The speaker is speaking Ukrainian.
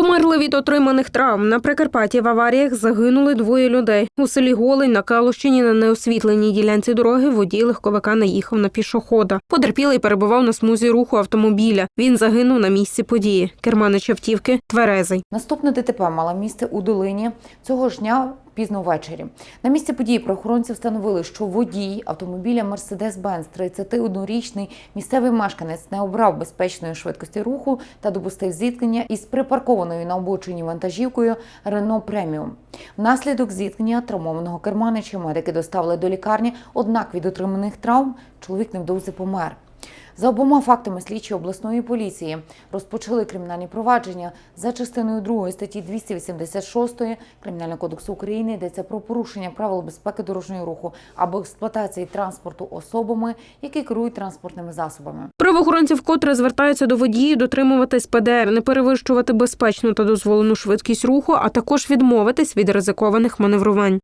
Померли від отриманих травм. На Прикарпатті в аваріях загинули двоє людей. У селі Голень на Калущині на неосвітленій ділянці дороги водій легковика наїхав на пішохода. Потерпілий перебував на смузі руху автомобіля. Він загинув на місці події. Керманич автівки тверезий. Наступне ДТП мало місце у долині цього ж дня пізно ввечері. На місці події правоохоронці встановили, що водій автомобіля Mercedes-Benz 31-річний місцевий мешканець не обрав безпечної швидкості руху та допустив зіткнення із припаркованою на обочині вантажівкою Renault Premium. Внаслідок зіткнення травмованого керманича медики доставили до лікарні, однак від отриманих травм чоловік невдовзі помер. За обома фактами слідчі обласної поліції розпочали кримінальні провадження за частиною 2 статті 286 Кримінального кодексу України йдеться про порушення правил безпеки дорожнього руху або експлуатації транспорту особами, які керують транспортними засобами. Правоохоронці вкотре звертаються до водіїв дотримуватись ПДР, не перевищувати безпечну та дозволену швидкість руху, а також відмовитись від ризикованих маневрувань.